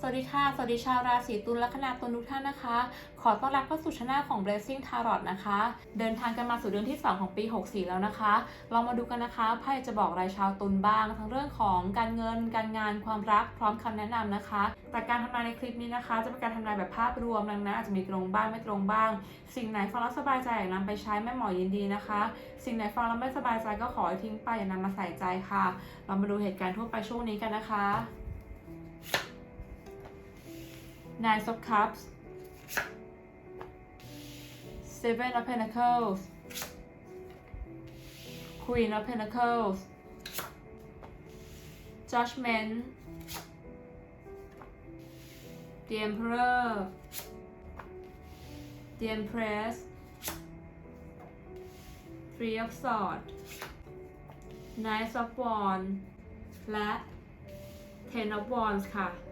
สวัสดีค่ะ สวัสดีชาวราศีตุลลัคนาตุลทุกท่านนะคะ ขอต้อนรับเข้าสู่ช anel ของ Blessing Tarot นะคะ เดินทางกันมาสู่เดือนที่ 2 ของปี 64 แล้วนะคะลองมาดูกันนะคะไพ่จะบอกรายชาวตุลบ้าง ทั้งเรื่องของการเงิน การงาน ความรัก พร้อมคำแนะนำนะคะ แต่การทำนายในคลิปนี้นะคะ จะเป็นการทำนายแบบภาพรวมดังนั้นอาจจะมีตรงบ้างไม่ตรงบ้าง สิ่งไหนฟังแล้วสบายใจอยากนำไปใช้แม่หมอยินดีนะคะ สิ่งไหนฟังแล้วไม่สบายใจก็ขอทิ้งไปอย่านำมาใส่ใจค่ะ เรามาดูเหตุการณ์ทั่วไปช่วงนี้กันนะคะ Nine of Cups Seven of Pentacles Queen of Pentacles Judgment The Emperor The Empress Three of Swords Knight of Wands และ Ten of Wands ค่ะ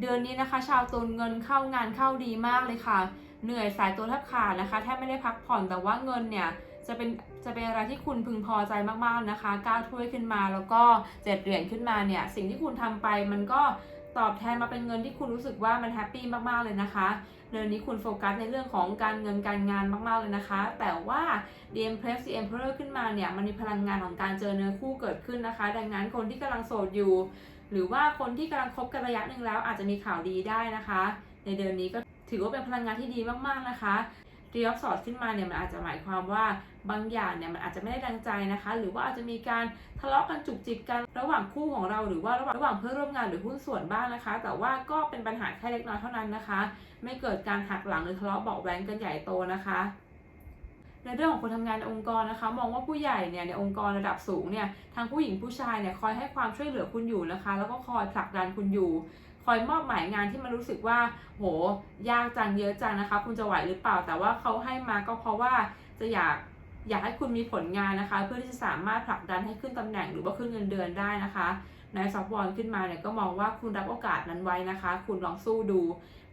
เดือนนี้นะคะ ชาวตุลเงินเข้างานเข้าดีมากเลยค่ะ เหนื่อยสายตัวแทบขาดนะคะแทบไม่ได้พักผ่อนแต่ว่าเงินเนี่ยจะเป็นจะเป็นอะไรที่คุณพึงพอใจมากๆนะคะก้าวถ้วยขึ้นมาแล้วก็เจ็ดเหรียญขึ้นมาเนี่ยสิ่งที่คุณทำไปมันก็ตอบแทนมาเป็นเงินที่คุณรู้สึกว่ามันแฮปปี้มากๆเลยนะคะเดือนนี้คุณโฟกัสในเรื่องของการเงินการงานมากๆเลยนะคะ แต่ว่า The Empress The Emperor ขึ้นมาเนี่ยมันมีพลังงานของการเจอเนื้อคู่เกิดขึ้นนะคะ ดังนั้นคนที่กำลังโสดอยู่ หรือว่าคนที่กำลังคบกันระยะหนึ่งแล้วอาจจะมีข่าวดีได้นะคะ ในเดือนนี้ก็ถือว่าเป็นพลังงานที่ดีมากๆนะคะเรียบสอดขึ้นมาเนี่ยมันอาจจะหมายความว่าบางอย่างเนี่ยมันอาจจะไม่ได้ดังใจนะคะ หรือว่าอาจจะมีการทะเลาะกันจุกจิกกันระหว่างคู่ของเราหรือว่าระหว่างระหว่างเพื่อนร่วมงานหรือหุ้นส่วนบ้างนะคะ แต่ว่าก็เป็นปัญหาแค่เล็กน้อยเท่านั้นนะคะ ไม่เกิดการหักหลังหรือทะเลาะเบาะแว้งกันใหญ่โตนะคะ ในเรื่องของคนทำงานในองค์กรนะคะ มองว่าผู้ใหญ่เนี่ยในองค์กรระดับสูงเนี่ยทั้งผู้หญิงผู้ชายเนี่ยคอยให้ความช่วยเหลือคุณอยู่นะคะ แล้วก็คอยผลักดันคุณอยู่ คอยมอบหมายงานที่มันรู้สึกว่า โห ยากจังเยอะจังนะคะ คุณจะไหวหรือเปล่า แต่ว่าเขาให้มาก็เพราะว่าจะอยากอยากให้คุณมีผลงานนะคะ เพื่อที่จะสามารถผลักดันให้ขึ้นตำแหน่งหรือว่าขึ้นเงินเดือนได้นะคะ ในซอฟต์บอลขึ้นมาเนี่ยก็มองว่าคุณรับโอกาสนั้นไว้นะคะ คุณลองสู้ดู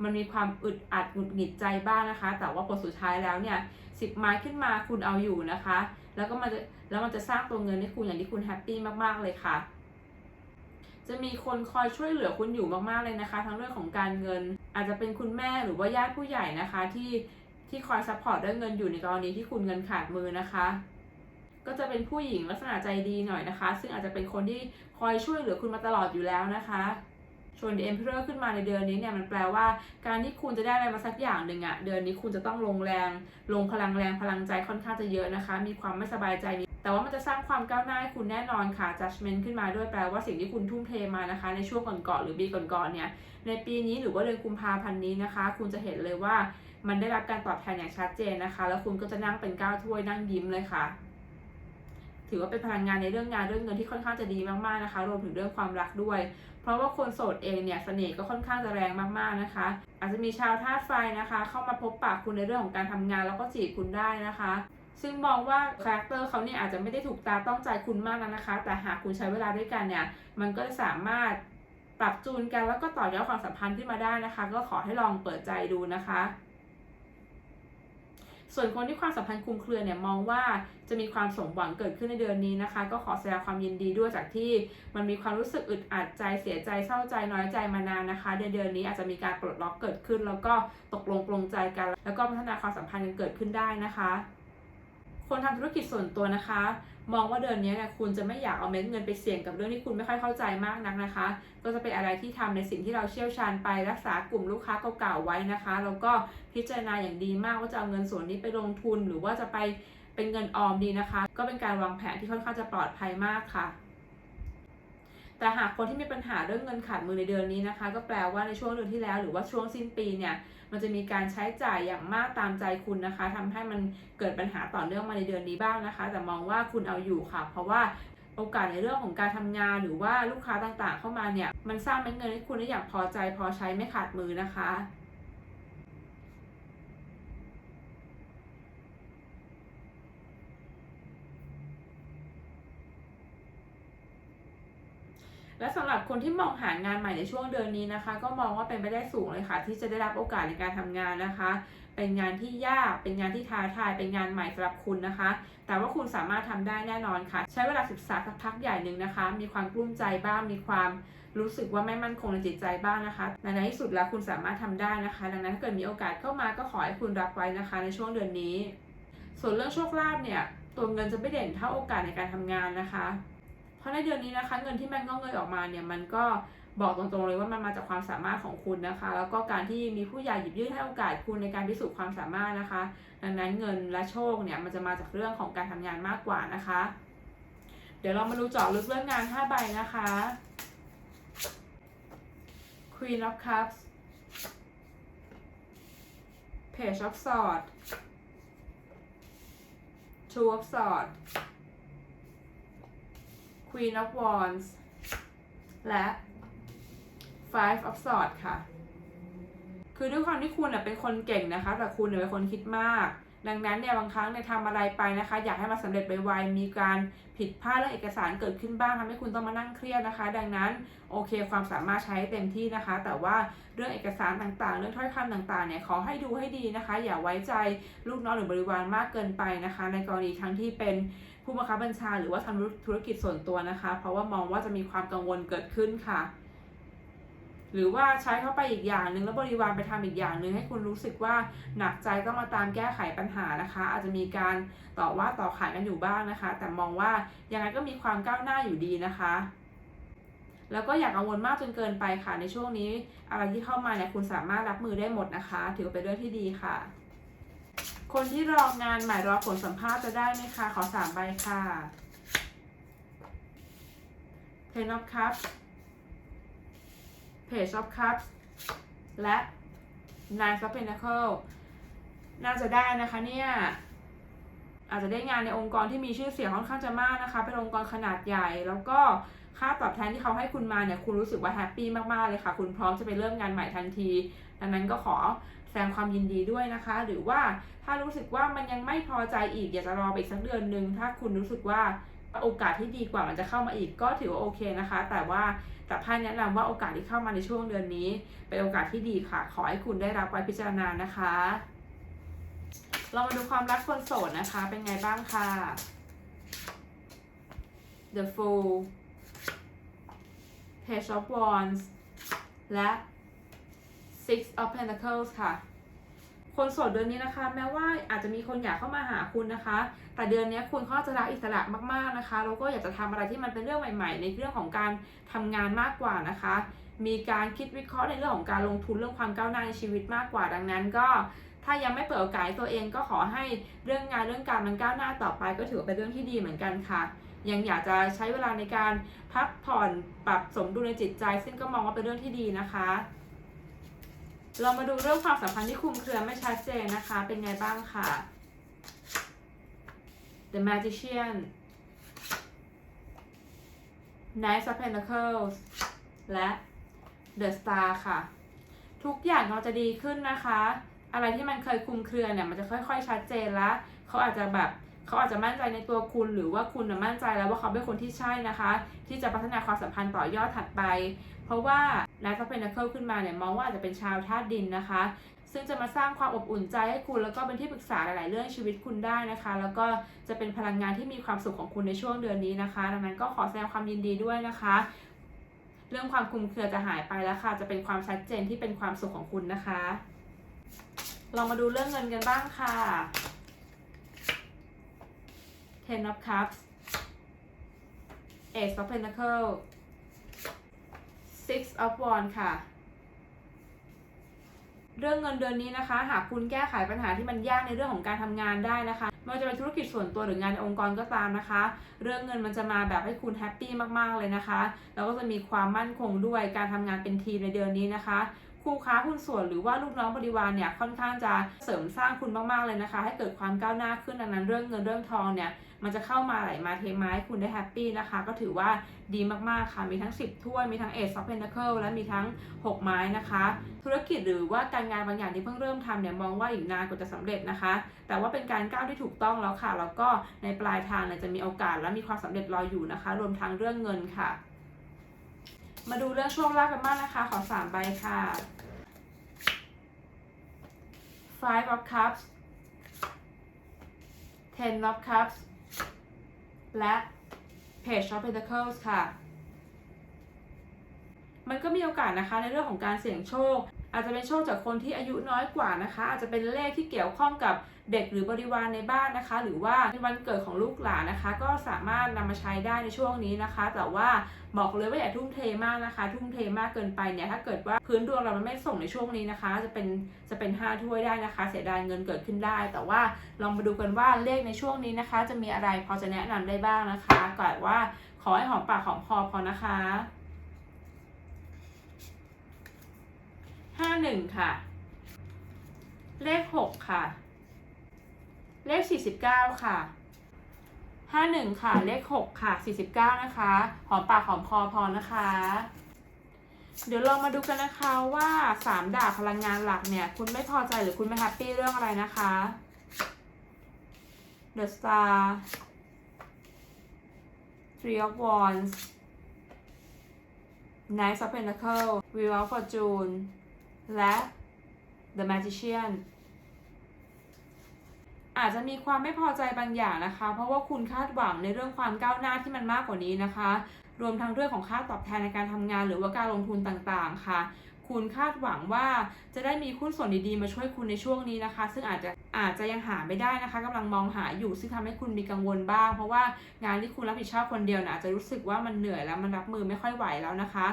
มันมีความอึดอัดหงุดหงิดใจบ้างนะคะ แต่ว่าผลสุดท้ายแล้วเนี่ยสิบไม้ขึ้นมาคุณเอาอยู่นะคะ แล้วก็มันจะแล้วมันจะสร้างตัวเงินให้คุณอย่างที่คุณแฮปปี้มากๆเลยค่ะ จะมีคนคอยช่วยเหลือคุณอยู่มากๆเลยนะคะ ทั้งเรื่องของการเงิน อาจจะเป็นคุณแม่หรือว่าญาติผู้ใหญ่นะคะ ที่ที่คอยซัพพอร์ตเรื่องเงินอยู่ในกรณีที่คุณเงินขาดมือนะคะ ก็จะเป็นผู้หญิงลักษณะใจดีหน่อยนะคะ ซึ่งอาจจะเป็นคนที่คอยช่วยเหลือคุณมาตลอดอยู่แล้วนะคะส่วน The Emperor ขึ้นมาในเดือนนี้เนี่ยมันแปลว่าการที่คุณจะได้อะไรมาสักอย่างหนึ่งอะเดือนนี้คุณจะต้องลงแรง ลงพลังแรงพลังใจค่อนข้างจะเยอะนะคะ มีความไม่สบายใจแต่ว่ามันจะสร้างความก้าวหน้าให้คุณแน่นอนค่ะ judgment ขึ้นมาด้วยแปลว่าสิ่งที่คุณทุ่มเทมานะคะ ในช่วงก่อนๆหรือปีก่อนๆเนี่ยในปีนี้หรือว่าเดือนกุมภาพันธ์นี้นะคะ คุณจะเห็นเลยว่ามันได้รับการตอบแทนอย่างชัดเจนนะคะ แล้วคุณก็จะนั่งเป็นก้าวถ้วยนั่งยิ้มเลยค่ะ ถือว่าเป็นพลังงานในเรื่องงานเรื่องเงินที่ค่อนข้างจะดีมากๆนะคะ รวมถึงเรื่องความรักด้วย เพราะว่าคนโสดเองเนี่ยเสน่ห์ก็ค่อนข้างจะแรงมากๆนะคะ อาจจะมีชาวธาตุไฟนะคะ เข้ามาพบปะคุณในเรื่องของการทำงานแล้วก็จีบคุณได้นะคะ ซึ่งมองว่าคาแรคเตอร์เขาเนี่ยอาจจะไม่ได้ถูกตาต้องใจคุณมากนักนะคะ แต่หากคุณใช้เวลาด้วยกันเนี่ย มันก็จะสามารถปรับจูนกันแล้วก็ต่อยอดความสัมพันธ์ขึ้นมาได้นะคะ ก็ขอให้ลองเปิดใจดูนะคะ ส่วนคนที่ความสัมพันธ์คลุมเครือเนี่ยมองว่าจะมีความสมหวังเกิดขึ้นในเดือนนี้นะคะ ก็ขอแสดงความยินดีด้วยจากที่มันมีความรู้สึกอึดอัดใจเสียใจเศร้าใจน้อยใจมานานนะคะเดือนเดือนนี้อาจจะมีการปลดล็อกเกิดขึ้น แล้วก็ตกลงปลงใจกัน แล้วก็พัฒนาความสัมพันธ์กันเกิดขึ้นได้นะคะ คนทำธุรกิจส่วนตัวนะคะ มองว่าเดือนนี้เนี่ยคุณจะไม่อยากเอาเม็ดเงินไปเสี่ยงกับเรื่องที่คุณไม่ค่อยเข้าใจมากนักนะคะ ก็จะเป็นอะไรที่ทำในสิ่งที่เราเชี่ยวชาญไปรักษากลุ่มลูกค้าเก่าๆไว้นะคะ แล้วก็พิจารณาอย่างดีมากว่าจะเอาเงินส่วนนี้ไปลงทุน หรือว่าจะไปเป็นเงินออมดีนะคะ ก็เป็นการวางแผนที่ค่อนข้างจะปลอดภัยมากค่ะแต่หากคนที่มีปัญหาเรื่องเงินขาดมือในเดือนนี้นะคะ ก็แปลว่าในช่วงเดือนที่แล้ว หรือว่าช่วงสิ้นปีเนี่ย มันจะมีการใช้จ่ายอย่างมากตามใจคุณนะคะทำให้มันเกิดปัญหาต่อเนื่องมาในเดือนนี้บ้างนะคะ แต่มองว่าคุณเอาอยู่ค่ะ เพราะว่าโอกาสในเรื่องของการทำงานหรือว่าลูกค้าต่างๆ เข้ามาเนี่ย มันสร้างเม็ดเงินให้คุณได้อย่างพอใจพอใช้ไม่ขาดมือนะคะ ใน และสำหรับคนที่มองหางานใหม่ในช่วงเดือนนี้นะคะ ก็มองว่าเป็นไปได้สูงเลยค่ะ ที่จะได้รับโอกาสในการทำงานนะคะ เป็นงานที่ยาก เป็นงานที่ท้าทาย เป็นงานใหม่สำหรับคุณนะคะ แต่ว่าคุณสามารถทำได้แน่นอนค่ะ ใช้เวลาศึกษาสักพักใหญ่หนึ่งนะคะ มีความกลุ้มใจบ้าง มีความรู้สึกว่าไม่มั่นคงในจิตใจบ้างนะคะแต่ในที่สุดแล้วคุณสามารถทำได้นะคะ ดังนั้นถ้าเกิดมีโอกาสเข้ามาก็ขอให้คุณรับไว้นะคะ ในช่วงเดือนนี้ ส่วนเรื่องโชคลาภเนี่ย ตัวเงินจะไม่เด่นเท่าโอกาสในการทำงานนะคะ เพราะในเดือนนี้นะคะ เงินที่มันงอกเงยออกมาเนี่ยมันก็บอกตรงๆเลยว่ามันมาจากความสามารถของคุณนะคะ แล้วก็การที่มีผู้ใหญ่หยิบยื่นให้โอกาสคุณในการพิสูจน์ความสามารถนะคะ ดังนั้นเงินและโชคเนี่ยมันจะมาจากเรื่องของการทำงานมากกว่านะคะ เดี๋ยวเรามาดูเจาะลึกเรื่องงาน 5 ใบนะคะ Queen of Cups Page of Swords Two of Swords Queen of Wands และ Five of Swords ค่ะ คือด้วยความที่คุณเป็นคนเก่งนะคะ แต่คุณเป็นคนคิดมาก ดังนั้นเนี่ยบางครั้งเนี่ยทำอะไรไปนะคะ อยากให้มันสำเร็จไปไวมีการผิดพลาดเรื่องเอกสารเกิดขึ้นบ้างทำให้คุณต้องมานั่งเครียดนะคะ ดังนั้นโอเคความสามารถใช้เต็มที่นะคะ แต่ว่าเรื่องเอกสารต่างๆ เรื่องถ้อยคำต่างๆเนี่ยขอให้ดูให้ดีนะคะ อย่าไว้ใจลูกน้องหรือบริวารมากเกินไปนะคะ ในกรณีทั้งที่เป็น ผู้บังคับบัญชาหรือว่าทำธุรกิจส่วนตัวนะคะ เพราะว่ามองว่าจะมีความกังวลเกิดขึ้นค่ะ หรือว่าใช้เข้าไปอีกอย่างหนึ่งแล้วบริวารไปทำอีกอย่างหนึ่งให้คุณรู้สึกว่าหนักใจต้องมาตามแก้ไขปัญหานะคะ อาจจะมีการต่อว่าต่อขานกันอยู่บ้างนะคะ แต่มองว่ายังไงก็มีความก้าวหน้าอยู่ดีนะคะแล้วก็อย่ากังวลมากจนเกินไปค่ะในช่วงนี้ อะไรที่เข้ามาเนี่ยคุณสามารถรับมือได้หมดนะคะ ถือเป็นเรื่องที่ดีค่ะ คนที่รองานใหม่รอผลสัมภาษณ์จะได้ไหมคะ ขอสามใบค่ะ Ten of Cups Page of Cups และ Nine of Pentacles น่าจะได้นะคะเนี่ยอาจจะได้งานในองค์กรที่มีชื่อเสียงค่อนข้างจะมากนะคะ เป็นองค์กรขนาดใหญ่ แล้วก็ค่าตอบแทนที่เขาให้คุณมาเนี่ย คุณรู้สึกว่าแฮปปี้มากๆเลยค่ะ คุณพร้อมจะไปเริ่มงานใหม่ทันที ดังนั้นก็ขอ แสดงความยินดีด้วยนะคะ หรือว่าถ้ารู้สึกว่ามันยังไม่พอใจอีกอยากจะรอไปอีกสักเดือนหนึ่งถ้าคุณรู้สึกว่าโอกาสที่ดีกว่ามันจะเข้ามาอีกก็ถือว่าโอเคนะคะ แต่ว่าแต่ไพ่แนะนำว่าโอกาสที่เข้ามาในช่วงเดือนนี้ เป็นโอกาสที่ดีค่ะ ขอให้คุณได้รับไว้พิจารณานะคะ เรามาดูความรักคนโสดนะคะ เป็นไงบ้างค่ะ The Fool Page of Wands และ Six of Pentacles ค่ะ คนโสดเดือนนี้นะคะ แม้ว่าอาจจะมีคนอยากเข้ามาหาคุณนะคะ แต่เดือนนี้คุณเขาจะรักอิสระมากๆนะคะ แล้วก็อยากจะทำอะไรที่มันเป็นเรื่องใหม่ ๆ ในเรื่องของการทำงานมากกว่านะคะ มีการคิดวิเคราะห์ในเรื่องของการลงทุนเรื่องความก้าวหน้าในชีวิตมากกว่าดังนั้นก็ถ้ายังไม่เปิดโอกาสตัวเองก็ขอให้เรื่องงานเรื่องการมันก้าวหน้าต่อไป ก็ถือเป็นเรื่องที่ดีเหมือนกันค่ะ ยังอยากจะใช้เวลาในการพักผ่อนปรับสมดุลในจิตใจ ซึ่งก็มองว่าเป็นเรื่องที่ดีนะคะ เรามาดูเรื่องความสัมพันธ์ที่คุมเครือไม่ชัดเจนนะคะ เป็นไงบ้างค่ะ The Magician Knight of Pentacles และ The Star ค่ะ ทุกอย่างเราจะดีขึ้นนะคะ อะไรที่มันเคยคุมเครือเนี่ย มันจะค่อย ๆ ชัดเจนล้วเขาอาจจะแบบ เขาอาจจะมั่นใจในตัวคุณหรือว่าคุณมั่นใจแล้วว่าเขาเป็นคนที่ใช่นะคะ ที่จะพัฒนาความสัมพันธ์ต่อยอดถัดไป เพราะว่า Knight of Pentacles ขึ้นมาเนี่ยมองว่าอาจจะเป็นชาวธาตุดินนะคะ ซึ่งจะมาสร้างความอบอุ่นใจให้คุณ แล้วก็เป็นที่ปรึกษาหลาย ๆ เรื่องชีวิตคุณได้นะคะ แล้วก็จะเป็นพลังงานที่มีความสุขของคุณในช่วงเดือนนี้นะคะ ดังนั้นก็ขอแสดงความยินดีด้วยนะคะ เรื่องความคลุมเครือจะหายไปแล้วค่ะ จะเป็นความชัดเจนที่เป็นความสุขของคุณนะคะเรามาดูเรื่องเงินกันบ้างค่ะ Ten of Cups Ace of Pentacles Six of Wands ค่ะ เรื่องเงินเดือนนี้นะคะ หากคุณแก้ไขปัญหาที่มันยากในเรื่องของการทำงานได้นะคะไม่ว่าจะเป็นธุรกิจส่วนตัวหรืองานในองค์กรก็ตามนะคะ เรื่องเงินมันจะมาแบบให้คุณแฮปปี้มากๆเลยนะคะ แล้วก็จะมีความมั่นคงด้วยการทำงานเป็นทีมในเดือนนี้นะคะ คู่ค้าหุ้นส่วนหรือว่าลูกน้องบริวารเนี่ยค่อนข้างจะเสริมสร้างคุณมากๆเลยนะคะ ให้เกิดความก้าวหน้าขึ้นดังนั้นเรื่องเงินเรื่องทองเนี่ยมันจะเข้ามาไหลมาเทมาให้คุณได้แฮปปี้นะคะ ก็ถือว่าดีมากๆค่ะมีทั้ง 10 ถ้วยมีทั้ง Ace of Pentacles และมีทั้ง 6 ไม้นะคะ ธุรกิจหรือว่าการงานบางอย่างที่เพิ่งเริ่มทำเนี่ยมองว่าอีกนานกว่าจะสำเร็จนะคะ แต่ว่าเป็นการก้าวที่ถูกต้องแล้วค่ะแล้วก็ในปลายทางเนี่ยจะมีโอกาสและมีความสำเร็จรออยู่นะคะ รวมทั้งเรื่องเงินค่ะ มาดูเรื่องช่วงล่ากันบ้างนะคะ ขอสามใบค่ะ five of cups ten of cups และ page of pentacles ค่ะ มันก็มีโอกาสนะคะในเรื่องของการเสี่ยงโชค อาจจะเป็นโชคจากคนที่อายุน้อยกว่านะคะ อาจจะเป็นเลขที่เกี่ยวข้องกับ เด็กหรือบริวารในบ้านนะคะ หรือว่าในวันเกิดของลูกหลานนะคะ ก็สามารถนำมาใช้ได้ในช่วงนี้นะคะ แต่ว่าบอกเลยว่าอย่าทุ่มเทมากนะคะ ทุ่มเทมากเกินไปเนี่ยถ้าเกิดว่าพื้นดวงเรามันไม่ส่งในช่วงนี้นะคะ จะเป็นจะเป็นห้าถ้วยได้นะคะ เสียดายเงินเกิดขึ้นได้ แต่ว่าลองมาดูกันว่าเลขในช่วงนี้นะคะ จะมีอะไรพอจะแนะนำได้บ้างนะคะก่อนว่าขอให้หอมปากหอมคอพอนะคะห้าหนึ่งค่ะ เลขหกค่ะ เลขสี่สิบเก้าค่ะห้าหนึ่งค่ะ เลขหกค่ะสี่สิบเก้านะคะ หอมปากหอมคอพอนะคะ เดี๋ยวลองมาดูกันนะคะว่าสามดาบพลังงานหลักเนี่ย คุณไม่พอใจหรือคุณไม่แฮปปี้เรื่องอะไรนะคะ The Star Three of Wands Knight of Pentacles Wheel of Fortune และ The Magician อาจจะมีความไม่พอใจบางอย่างนะคะ เพราะว่าคุณคาดหวังในเรื่องความก้าวหน้าที่มันมากกว่านี้นะคะ รวมทั้งเรื่องของค่าตอบแทนในการทำงาน หรือว่าการลงทุนต่างๆ ค่ะ คุณคาดหวังว่าจะได้มีหุ้นส่วนดีๆ มาช่วยคุณในช่วงนี้นะคะ ซึ่งอาจจะอาจจะยังหาไม่ได้นะคะกำลังมองหาอยู่ซึ่งทำให้คุณมีกังวลบ้าง เพราะว่างานที่คุณรับผิดชอบคนเดียวนะอาจจะรู้สึกว่ามันเหนื่อยแล้วมันรับมือไม่ค่อยไหวแล้วนะคะ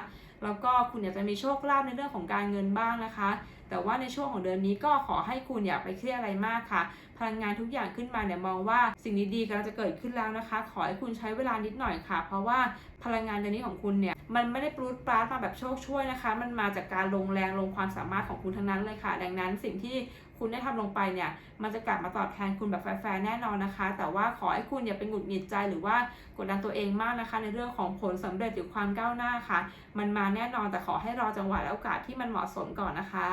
แล้วก็คุณอยากจะมีโชคลาภในเรื่องของการเงินบ้างนะคะ แต่ว่าในช่วงของเดือนนี้ก็ขอให้คุณอย่าไปเครียดอะไรมากค่ะ พลังงานทุกอย่างขึ้นมาเนี่ยมองว่าสิ่งดีๆกำลังจะเกิดขึ้นแล้วนะคะ ขอให้คุณใช้เวลานิดหน่อยค่ะ เพราะว่าพลังงานเดือนนี้ของคุณเนี่ยมันไม่ได้ปรุดปราดมาแบบโชคช่วยนะคะ มันมาจากการลงแรงลงความสามารถของคุณทั้งนั้นเลยค่ะ ดังนั้นสิ่งที่ คุณได้ทำลงไปเนี่ย มันจะกลับมาตอบแทนคุณแบบแฟร์แน่นอนนะคะ แต่ว่าขอให้คุณอย่าเป็นหงุดหงิดใจหรือว่ากดดันตัวเองมากนะคะ ในเรื่องของผลสำเร็จหรือความก้าวหน้าค่ะ มันมาแน่นอนแต่ขอให้รอจังหวะและโอกาสที่มันเหมาะสมก่อนนะคะ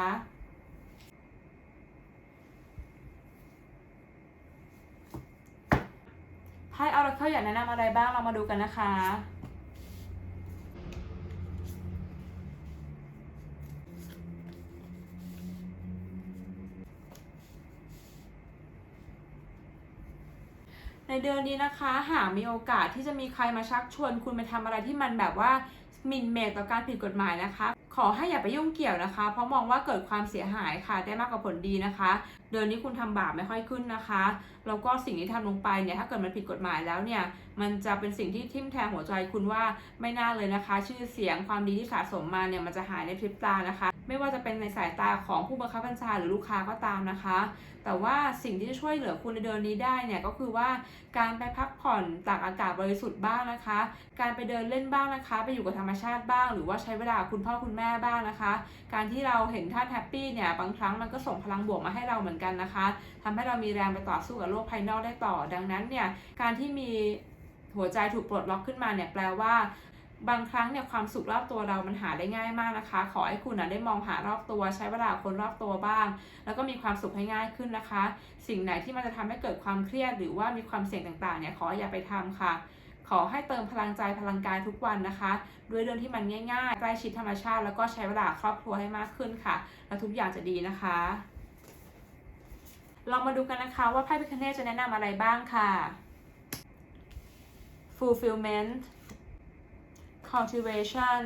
ไพ่ออราเคิลอยากแนะนำอะไรบ้างเรามาดูกันนะคะ ในเดือนนี้นะคะ หากมีโอกาสที่จะมีใครมาชักชวน คุณไปทำอะไรที่มันแบบว่าหมิ่นเหมต่อการผิดกฎหมายนะคะ ขอให้อย่าไปยุ่งเกี่ยวนะคะ เพราะมองว่าเกิดความเสียหายค่ะได้มากกว่าผลดีนะคะ เดือนนี้คุณทำบาปไม่ค่อยขึ้นนะคะ แล้วก็สิ่งที่ทำลงไปเนี่ยถ้าเกิดมันผิดกฎหมายแล้วเนี่ย มันจะเป็นสิ่งที่ทิ่มแทงหัวใจคุณว่าไม่น่าเลยนะคะ ชื่อเสียงความดีที่สะสมมาเนี่ยมันจะหายในพริบตานะคะ ไม่ว่าจะเป็นในสายตาของผู้บังคับบัญชาหรือลูกค้าก็ตามนะคะ แต่ว่าสิ่งที่จะช่วยเหลือคุณในเดือนนี้ได้เนี่ยก็คือว่าการไปพักผ่อนตากอากาศบริสุทธิ์บ้างนะคะ การไปเดินเล่นบ้างนะคะ ไปอยู่กับธรรมชาติบ้าง หรือว่าใช้เวลาคุณพ่อคุณแม่บ้างนะคะ การที่เราเห็นท่านแฮปปี้เนี่ยบางครั้งมันก็ส่งพลังบวกมาให้เราเหมือนกันนะคะทำให้เรามีแรงไปต่อสู้กับโลกภายนอกได้ต่อ ดังนั้นเนี่ยการที่มีหัวใจถูกปลดล็อกขึ้นมาเนี่ยแปลว่าบางครั้งเนี่ยความสุขรอบตัวเรามันหาได้ง่ายมากนะคะ ขอให้คุณนะได้มองหารอบตัว ใช้เวลาคนรอบตัวบ้าง แล้วก็มีความสุขให้ง่ายขึ้นนะคะ สิ่งไหนที่มันจะทำให้เกิดความเครียด หรือว่ามีความเสี่ยงต่างๆเนี่ยขออย่าไปทำค่ะ ขอให้เติมพลังใจพลังกายทุกวันนะคะ ด้วยเรื่องที่มันง่ายๆใกล้ชิดธรรมชาติ แล้วก็ใช้เวลาครอบครัวให้มากขึ้นค่ะ แล้วทุกอย่างจะดีนะคะ เรามาดูกันนะคะว่าไพ่พิคเนตจะแนะนำอะไรบ้างค่ะ fulfillment cultivation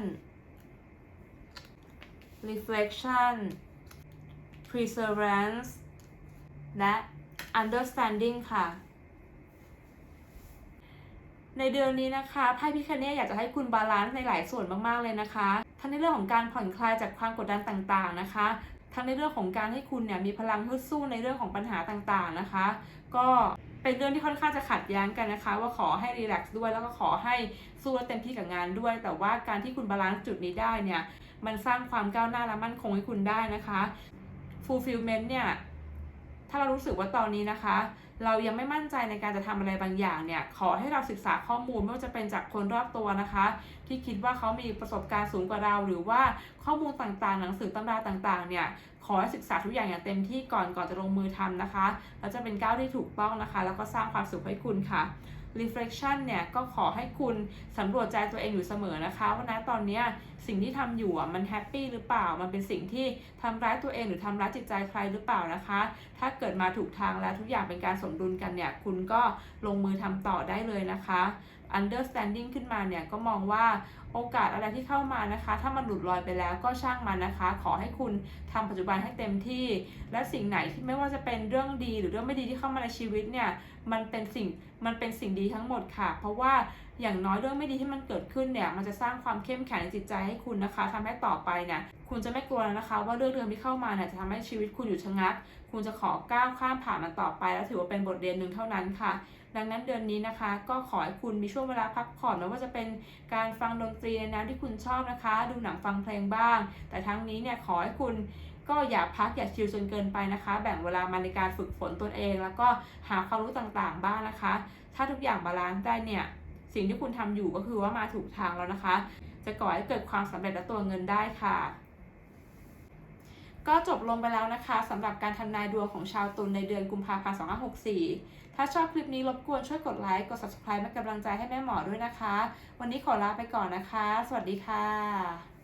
reflection perseverance และ understanding ค่ะ ในเดือนนี้นะคะ ไพ่พิคเนตอยากจะให้คุณบาลานซ์ในหลายส่วนมาก ๆ เลยนะคะ ทั้งในเรื่องของการผ่อนคลายจากความกดดันต่าง ๆ นะคะ ทั้งในเรื่องของการให้คุณเนี่ยมีพลังฮึดสู้ในเรื่องของปัญหาต่างๆนะคะ ก็เป็นเรื่องที่ค่อนข้างจะขัดแย้งกันนะคะ ว่าขอให้รีแลกซ์ด้วยแล้วก็ขอให้สู้และเต็มที่กับงานด้วย แต่ว่าการที่คุณบาลานซ์จุดนี้ได้เนี่ยมันสร้างความก้าวหน้าและมั่นคงให้คุณได้นะคะ fulfillment เนี่ยถ้าเรารู้สึกว่าตอนนี้นะคะ เรายังไม่มั่นใจในการจะทำอะไรบางอย่างเนี่ย ขอให้เราศึกษาข้อมูลไม่ว่าจะเป็นจากคนรอบตัวนะคะ ที่คิดว่าเขามีประสบการณ์สูงกว่าเรา หรือว่าข้อมูลต่างๆ หนังสือตำราต่างๆ เนี่ย ขอให้ศึกษาทุกอย่างอย่างเต็มที่ก่อนก่อนจะลงมือทำนะคะ แล้วจะเป็นก้าวที่ถูกต้องนะคะ แล้วก็สร้างความสุขให้คุณค่ะ reflection เนี่ยก็ขอให้คุณสำรวจใจตัวเองอยู่เสมอนะคะว่านะตอนนี้สิ่งที่ทำอยู่อะมันแฮปปี้หรือเปล่า มันเป็นสิ่งที่ทำร้ายตัวเองหรือทำร้ายจิตใจใครหรือเปล่านะคะ ถ้าเกิดมาถูกทางแล้วทุกอย่างเป็นการสมดุลกันเนี่ยคุณก็ลงมือทำต่อได้เลยนะคะ understanding ขึ้นมาเนี่ยก็มองว่าโอกาสอะไรที่เข้ามานะคะ ถ้ามันหลุดลอยไปแล้วก็ช่างมันนะคะ ขอให้คุณทำปัจจุบันให้เต็มที่ และสิ่งไหนที่ไม่ว่าจะเป็นเรื่องดีหรือเรื่องไม่ดีที่เข้ามาในชีวิตเนี่ยมันเป็นสิ่งมันเป็นสิ่งดีทั้งหมดค่ะ เพราะว่าอย่างน้อยเรื่องไม่ดีที่มันเกิดขึ้นเนี่ยมันจะสร้างความเข้มแข็งในจิตใจให้คุณนะคะทำให้ต่อไปเนี่ยคุณจะไม่กลัวแล้วนะคะ ว่าเรื่องเดิมที่เข้ามาเนี่ยจะทำให้ชีวิตคุณอยู่ชะงัก คุณจะขอก้าวข้ามผ่านมันต่อไป แล้วถือว่าเป็นบทเรียนหนึ่งเท่านั้นค่ะ ดังนั้นเดือนนี้นะคะ ก็ขอให้คุณมีช่วงเวลาพักผ่อนไม่ว่าจะเป็นการฟังดนตรีในแนวที่คุณชอบนะคะ ดูหนังฟังเพลงบ้าง แต่ทั้งนี้เนี่ยขอให้คุณก็อย่าพักอย่าชิลจนเกินไปนะคะ แบ่งเวลามาในการฝึกฝนตนเอง แล้วก็หาความรู้ต่างๆ บ้างนะคะ ถ้าทุกอย่างบาลานซ์ได้เนี่ยสิ่งที่คุณทำอยู่ก็คือว่ามาถูกทางแล้วนะคะ จะก่อให้เกิดความสำเร็จและตัวเงินได้ค่ะก็จบลงไปแล้วนะคะสำหรับการทำนายดวงของชาวตุลในเดือนกุมภาพันธ์ 2564 ถ้าชอบคลิปนี้รบกวนช่วยกดไลค์ กด subscribe เป็นกำลังใจให้แม่หมอด้วยนะคะ วันนี้ขอลาไปก่อนนะคะ สวัสดีค่ะ